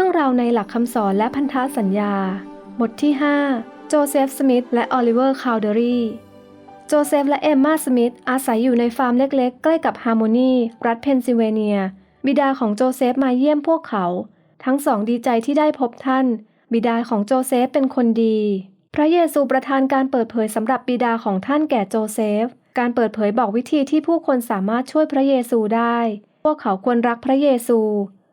รื่องราวในหลักคำสอนและพันธสัญญา บทที่ 5 โจเซฟ สมิธ และออลิเวอร์ คาวเดอรีโจเซฟและเอมมาสมิธอาศัยอยู่ในฟาร์มเล็กๆ ใกล้กับฮาร์โมนี รัฐเพนซิลเวเนีย บิดาของโจเซฟมาเยี่ยมพวกเขา ทั้งสองดีใจที่ได้พบท่าน บิดาของโจเซฟเป็นคนดี พระเยซูประทานการเปิดเผยสำหรับบิดาของท่านแก่โจเซฟ การเปิดเผยบอกวิธีที่ผู้คนสามารถช่วยพระเยซูได้ พวกเขาควรรักพระเยซู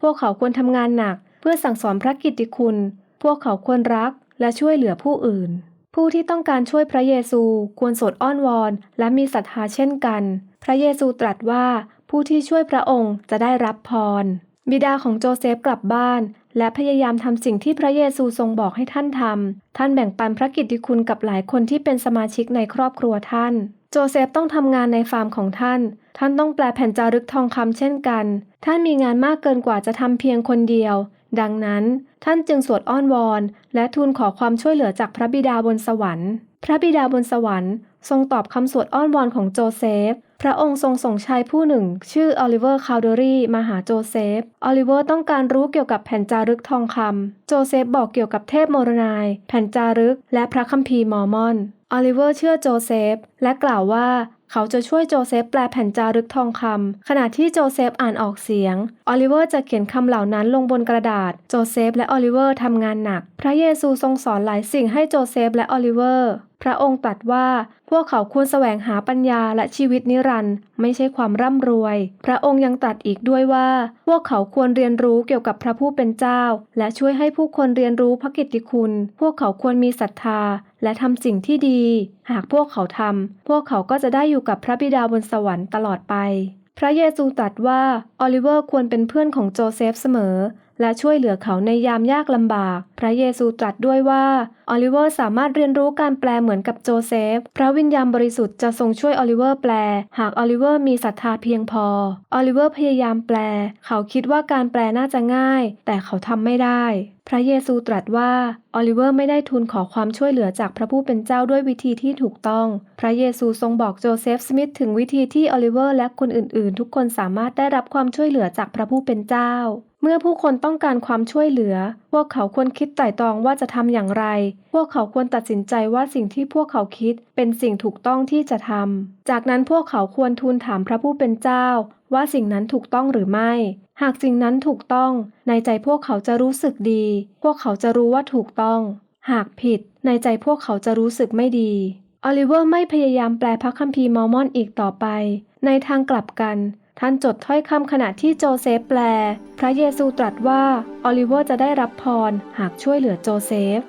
พวกเขาควรทำงานหนัก เพื่อสั่งสอนพระกิตติคุณ พวกเขาควรรักและช่วยเหลือผู้อื่น ผู้ที่ต้องการช่วยพระเยซูควรสดอ้อนวอน และมีศรัทธาเช่นกัน พระเยซูตรัสว่าผู้ที่ช่วยพระองค์จะได้รับพร บิดาของโจเซฟกลับบ้าน และพยายามทำสิ่งที่พระเยซูทรงบอกให้ท่านทำ ท่านแบ่งปันพระกิตติคุณกับหลายคนที่เป็นสมาชิกในครอบครัวท่าน โจเซฟต้องทำงานในฟาร์มของท่าน ท่านต้องแปลแผ่นจารึกทองคำเช่นกัน ท่านมีงานมากเกินกว่าจะทำเพียงคนเดียว ดังนั้นท่านจึงสวดอ้อนวอน และทูลขอความช่วยเหลือจากพระบิดาบนสวรรค์ พระบิดาบนสวรรค์ทรงตอบคำสวดอ้อนวอนของโจเซฟ พระองค์ทรงส่งชายผู้หนึ่ง ชื่อออลิเวอร์คาวเดอรี่มาหาโจเซฟ ออลิเวอร์ต้องการรู้เกี่ยวกับแผ่นจารึกทองคำ โจเซฟบอกเกี่ยวกับเทพโมรนาย แผ่นจารึก และพระคัมภีร์มอร์มอน ออลิเวอร์เชื่อโจเซฟ และกล่าวว่า เขาจะช่วยโจเซฟแปลแผ่นจารึกทองคำขณะที่โจเซฟอ่านออกเสียง ออลิเวอร์จะเขียนคำเหล่านั้นลงบนกระดาษ โจเซฟและออลิเวอร์ทำงานหนัก พระเยซูทรงสอนหลายสิ่งให้โจเซฟและออลิเวอร์ พระองค์ตรัสว่าพวกเขาควรแสวงหาปัญญาและชีวิตนิรันดร์ไม่ใช่ความร่ำรวย พระองค์ยังตรัสอีกด้วยว่า พวกเขาควรเรียนรู้เกี่ยวกับพระผู้เป็นเจ้า และช่วยให้ผู้คนเรียนรู้พระกิตติคุณ พวกเขาควรมีศรัทธา และทำสิ่งที่ดี หากพวกเขาทำพวกเขาก็จะได้อยู่กับพระบิดาบนสวรรค์ตลอดไปพระเยซูตรัสว่า ออลิเวอร์ควรเป็นเพื่อนของโจเซฟเสมอ และช่วยเหลือเขาในยามยากลำบาก พระเยซูตรัสด้วยว่าออลิเวอร์สามารถเรียนรู้การแปลเหมือนกับโจเซฟ พระวิญญาณบริสุทธิ์จะทรงช่วยออลิเวอร์แปล หากออลิเวอร์มีศรัทธาเพียงพอ ออลิเวอร์พยายามแปล เขาคิดว่าการแปลน่าจะง่าย แต่เขาทำไม่ได้ พระเยซูตรัสว่าออลิเวอร์ไม่ได้ทูลขอความช่วยเหลือจากพระผู้เป็นเจ้าด้วยวิธีที่ถูกต้อง พระเยซูทรงบอกโจเซฟสมิธถึงวิธีที่ออลิเวอร์และคนอื่นๆ ทุกคนสามารถได้รับความช่วยเหลือจากพระผู้เป็นเจ้า เมื่อผู้คนต้องการความช่วยเหลือ พวกเขาควรคิดไตร่ตรองว่าจะทำอย่างไร พวกเขาควรตัดสินใจว่าสิ่งที่พวกเขาคิดเป็นสิ่งถูกต้องที่จะทำ จากนั้นพวกเขาควรทูลถามพระผู้เป็นเจ้า ว่าสิ่งนั้นถูกต้องหรือไม่ หากสิ่งนั้นถูกต้อง ในใจพวกเขาจะรู้สึกดี พวกเขาจะรู้ว่าถูกต้อง หากผิด ในใจพวกเขาจะรู้สึกไม่ดีออลิเวอร์ไม่พยายามแปลพระคัมภีร์มอร์มอนอีกต่อไป ในทางกลับกัน ท่านจดถ้อยคำขณะที่โจเซฟแปล พระเยซูตรัสว่า ออลิเวอร์จะได้รับพรหากช่วยเหลือโจเซฟ